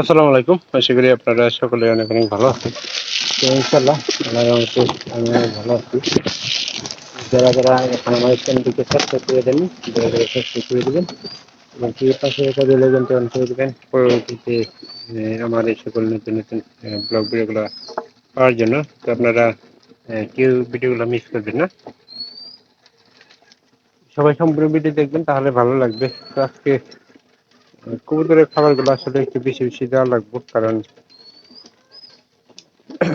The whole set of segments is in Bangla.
আসসালামু আলাইকুম। আশা করি আপনারা সকলে অনেক অনেক ভালো আছেন। তো ইনশাল্লাহ আমি অনেক ভালো আছি। যারা যারা এখন আমার চ্যানেলটিকে সাবস্ক্রাইব করে দেন, যারা যারা সাবস্ক্রাইব করে দেবেন, এবং কি পাশে একটা বেল আইকনটি অন করে দেবেন, পরবর্তীতে আমার এই সকল নতুন নতুন ব্লগ ভিডিওগুলো পাওয়ার জন্য, তো আপনারা কেউ ভিডিওগুলো মিস করবেন না। সবাই সম্পূর্ণ ভিডিও দেখবেন, তাহলে ভালো লাগবে। তো আজকে কবুতরের খাবারগুলো আসলে একটু বেশি বেশি দেওয়া লাগবে, কারণ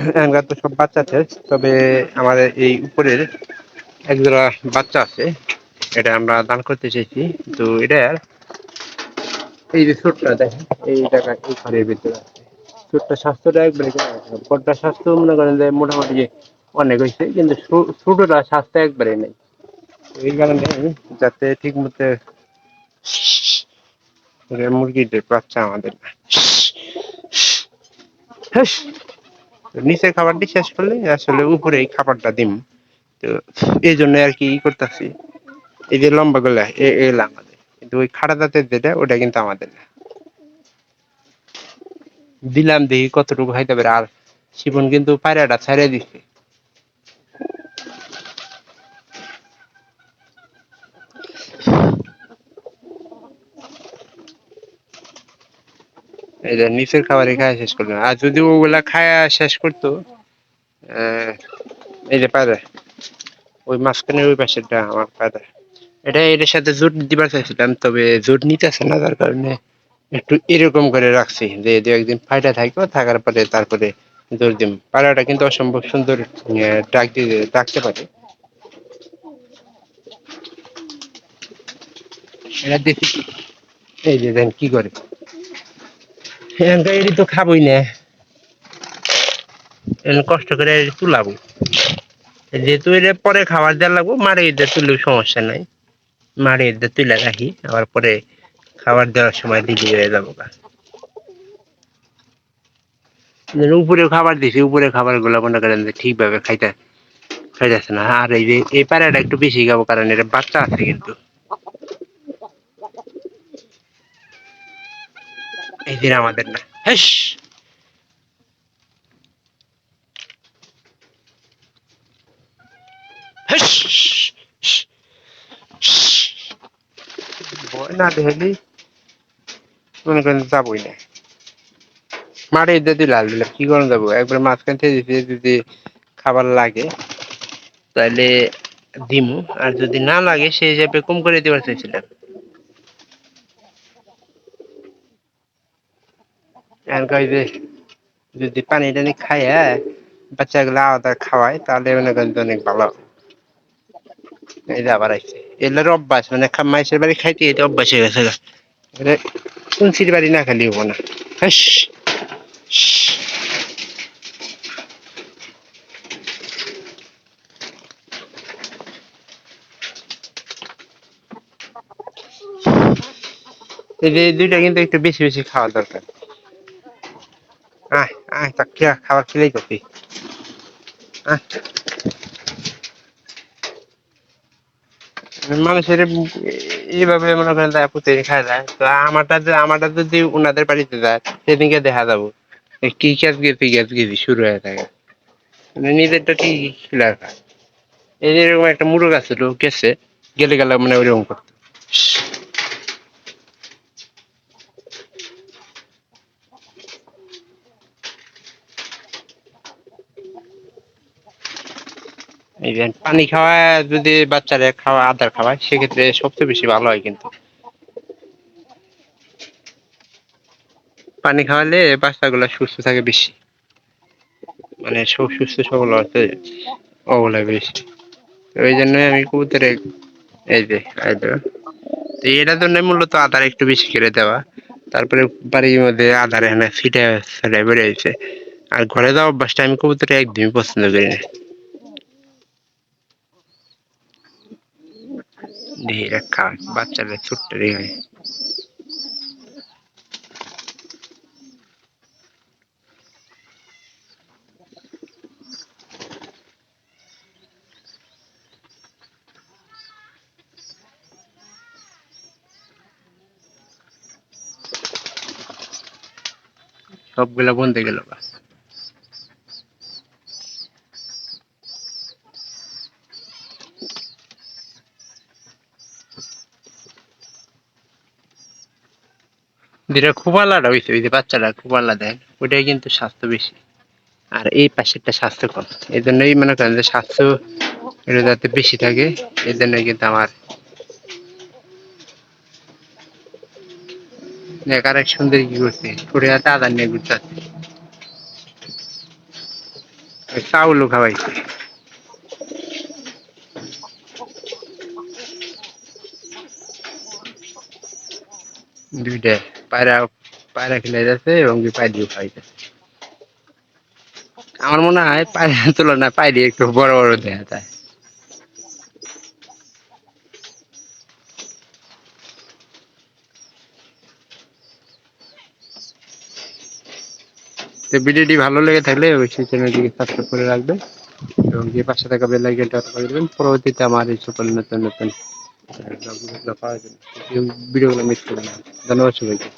এখানকার তো সব বাচ্চা আছে, তবে আমাদের এই উপরের একজোড়া বাচ্চা আছে, এটা আমরা দান করতে চাইছি। তো এটা আর এই যে ছোটটা দেখেন, এই টাকা এই ঘরের ভিতরে আছে। ছোটটা স্বাস্থ্যটা একবারে বড়টা স্বাস্থ্য মনে করেন যে মোটামুটি অনেক হয়েছে, কিন্তু ছোটটা স্বাস্থ্য একবারে নেই। এই কারণে যাতে ঠিক মতো মুরগিদের বাচ্চা আমাদের না। নিচের খাবারটি শেষ করলে আসলে উপরে খাবারটা দিম। তো এই জন্য আর কি করতেছি। এই যে লম্বা গুলা এগুলো আমাদের। কিন্তু ওই খাড়া দাঁতের যেটা, ওটা কিন্তু আমাদের না। দিলাম দেখি কতটুকু খাইতে পারে। আর শিবন কিন্তু পায়রাটা ছেড়ে দিছে। যে নিচের খাবারই খাওয়া শেষ করল আর যদি ওগুলা খায়া শেষ করতো এই যে পায়রা, ওই মাঝখানে ওই পাশেরটা আমার পায়রা। এটা এটার সাথে জোট দিবার চাইছিলাম, তবে জোট নিতেছে না, যার কারণে একটু এরকম করে রাখছি, যে দু একদিন ফাইটা থাকবে, থাকার পরে তারপরে জোর দিম। পায়রাটা কিন্তু অসম্ভব সুন্দর ডাক দিয়ে ডাকতে পারে। এটা দেখি। এই যে দেন কি করে। এটি তো খাবই না। কষ্ট করে এটি তুলাবো। যেহেতু এটা পরে খাবার দেওয়া লাগবো, মারে এদের তুললেও সমস্যা নাই। মারে এদের তুলে রাখি, আবার পরে খাবার দেওয়ার সময় দিদি হয়ে যাব। উপরে খাবার দিছি, উপরে খাবারগুলো মনে করেন যে ঠিকভাবে খাইতে খাইতেছে না। আর এই যে এই পাড়াটা একটু বেশি খাব, কারণ এটা বাচ্চা আছে কিন্তু। এই দিন আমাদের না। হেস! না দেখলি? মনে করেন যাবই না। মারে যদি লাল দিলে কি করে যাব? একবার মাঝখান থেকে যদি খাবার লাগে, তাহলে দিমু। আর যদি না লাগে, সেই হিসাবে কম করে দেওয়ার চাইছিলাম এখনকার যে, যদি পানি টানি খায় বাচ্চাগুলো আলাদা খাওয়ায়, তাহলে মনে করেন অনেক ভালো। যে আবার আইছে। এগুলোর অভ্যাস মানে মাইসের বাড়ি খাইতে এটা অভ্যাস হয়ে গেছে। এটা তুলসির বাড়ি না খালি হব না। হাস! এই যে এই দুইটা কিন্তু একটু বেশি বেশি খাওয়া দরকার। আয় আয় খাবার খেলেই করবি মানুষের এইভাবে মনে করেন যায় পুঁতে খায় যায়। তো আমারটা আমারটা যদি উনাদের বাড়িতে যায়, সেদিনকে দেখা যাব। কি গ্যাস গেছি গ্যাস গেছি শুরু হয়ে থাকে। মানে নিজেরটা কি খিলার খায়। এরকম একটা মুরগ আছে তো গেছে, গেলে গেলে মানে ওইরকম করতো। পানি খাওয়া যদি বাচ্চারা খাওয়া আদার খাওয়ায়, সেক্ষেত্রে সবচেয়ে বেশি ভালো হয় কিন্তু। পানি খাওয়ালে বাচ্চাগুলো সুস্থ থাকে বেশি। মানে সুস্থ সবল আছে ওগুলা বেশি। এই জন্য আমি কবুতরে এই যে তো এটার জন্য মূলত আদার একটু বেশি করে দেওয়া। তারপরে বাড়ির মধ্যে আদার এখানে ছিটে বেড়ে আর ঘরে যাওয়া অভ্যাসটা আমি কবুতরে একদমই পছন্দ করি না। দেখি এটা খাওয়াই বাচ্চাদের ছোট্ট রেখে সবগুলা বন্ধে গেল বা যেটা খুব আলাদা হয়েছে ওই যে বাচ্চারা খুব আলাদা। ওইটাই কিন্তু স্বাস্থ্য বেশি। আর এই পাশেরটা স্বাস্থ্য কম এই জন্যই মনে করেন যে স্বাস্থ্য এটা যাতে বেশি থাকে এই জন্যই কিন্তু আমার আরেক সুন্দর কি করছে? ছোট হাতে আদার নিয়ে ঘুরতে আছে চাউলও খাওয়াইছে। দুইটা। পায়রা পায়রা খেলে যাচ্ছে এবং কি পায় দিয়ে খাইতেছে আমার মনে হয় পায়রার তুলনায় পায়রি একটু বড় বড় দেখা যায়। তো ভিডিওটি ভালো লেগে থাকলে অবশ্যই চ্যানেলটিকে সাবস্ক্রাইব করে রাখবেন এবং যে পাশে থাকা বেল আইকনটা করে দেবেন, পরবর্তীতে আমার এই সকল নতুন নতুন ভিডিওগুলো পাওয়ার জন্য ভিডিওগুলো মিস করবেন না ধন্যবাদ সবাইকে